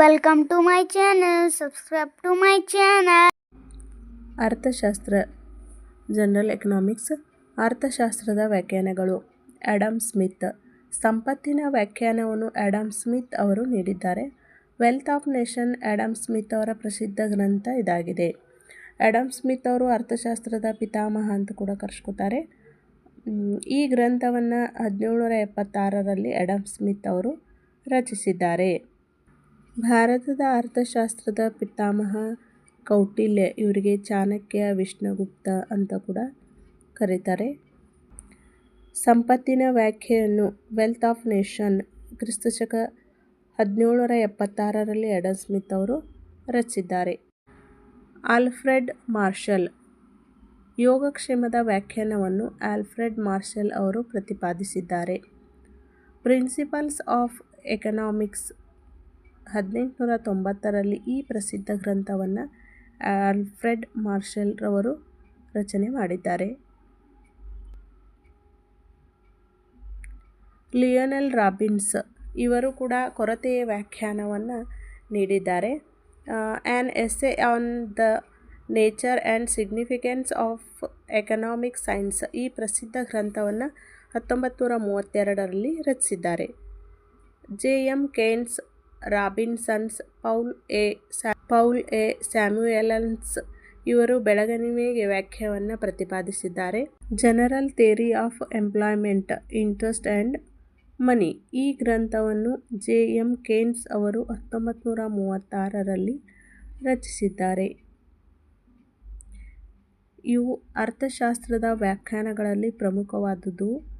Welcome to my channel subscribe to my channel ಅರ್ಥಶಾಸ್ತ್ರ general economics ಅರ್ಥಶಾಸ್ತ್ರದ ವ್ಯಾಖ್ಯಾನಗಳು. Adam Smith ಸಂಪತ್ತಿನ ವ್ಯಾಖ್ಯಾನವನ್ನು ಆ್ಯಡಮ್ ಸ್ಮಿತ್ ಅವರು ನೀಡಿದ್ದಾರೆ. Wealth of nation Adam Smith ಅವರ ಪ್ರಸಿದ್ಧ ಗ್ರಂಥ ಇದಾಗಿದೆ. ಆಡಮ್ ಸ್ಮಿತ್ ಅವರು ಅರ್ಥಶಾಸ್ತ್ರದ ಪಿತಾಮಹ ಅಂತ ಕೂಡ ಕರೆಸ್ಕೊತಾರೆ. ಈ ಗ್ರಂಥವನ್ನು ಹದಿನೇಳು ನೂರ ಎಪ್ಪತ್ತಾರರಲ್ಲಿ ಆಡಮ್ ಸ್ಮಿತ್ ಅವರು ರಚಿಸಿದ್ದಾರೆ. ಭಾರತದ ಅರ್ಥಶಾಸ್ತ್ರದ ಪಿತಾಮಹ ಕೌಟಿಲ್ಯ ಇವರಿಗೆ ಚಾಣಕ್ಯ ವಿಷ್ಣುಗುಪ್ತ ಅಂತ ಕೂಡ ಕರೀತಾರೆ. ಸಂಪತ್ತಿನ ವ್ಯಾಖ್ಯೆಯನ್ನು ವೆಲ್ತ್ ಆಫ್ ನೇಷನ್ ಕ್ರಿಸ್ತಶಕ ಹದಿನೇಳುನೂರ ಎಪ್ಪತ್ತಾರರಲ್ಲಿ ಎಡ ಸ್ಮಿತ್ ಅವರು ರಚಿಸಿದ್ದಾರೆ ಆಲ್ಫ್ರೆಡ್ ಮಾರ್ಷಲ್ ಯೋಗಕ್ಷೇಮದ ವ್ಯಾಖ್ಯಾನವನ್ನು ಆಲ್ಫ್ರೆಡ್ ಮಾರ್ಷಲ್ ಅವರು ಪ್ರತಿಪಾದಿಸಿದ್ದಾರೆ. ಪ್ರಿನ್ಸಿಪಲ್ಸ್ ಆಫ್ ಎಕನಾಮಿಕ್ಸ್ ಹದಿನೆಂಟುನೂರ ತೊಂಬತ್ತರಲ್ಲಿ ಈ ಪ್ರಸಿದ್ಧ ಗ್ರಂಥವನ್ನು ಆಲ್ಫ್ರೆಡ್ ಮಾರ್ಷಲ್ ರವರು ರಚನೆ ಮಾಡಿದ್ದಾರೆ. ಲಿಯೋನೆಲ್ ರಾಬಿನ್ಸ್ ಇವರು ಕೂಡ ಕೊರತೆಯ ವ್ಯಾಖ್ಯಾನವನ್ನು ನೀಡಿದ್ದಾರೆ. An essay on the nature and significance of economic science ಈ ಪ್ರಸಿದ್ಧ ಗ್ರಂಥವನ್ನು ಹತ್ತೊಂಬತ್ತು ನೂರ ಮೂವತ್ತೆರಡರಲ್ಲಿ ರಚಿಸಿದ್ದಾರೆ. J. M. Keynes Robinsons, Paul A Paul A Samuelsons ಇವರು ಬೆಳಗಣಿಗೆ ವ್ಯಾಖ್ಯಾನವನ್ನು ಪ್ರತಿಪಾದಿಸಿದ್ದಾರೆ. General theory of employment, interest and money. ಈ ಗ್ರಂಥವನ್ನು ಜೆ. ಎಂ. ಕೇನ್ಸ್ ಅವರು ಹತ್ತೊಂಬತ್ತು ನೂರ ಮೂವತ್ತಾರರಲ್ಲಿ ರಚಿಸಿದ್ದಾರೆ. ಇವು ಅರ್ಥಶಾಸ್ತ್ರದ ವ್ಯಾಖ್ಯಾನಗಳಲ್ಲಿ ಪ್ರಮುಖವಾದುದು.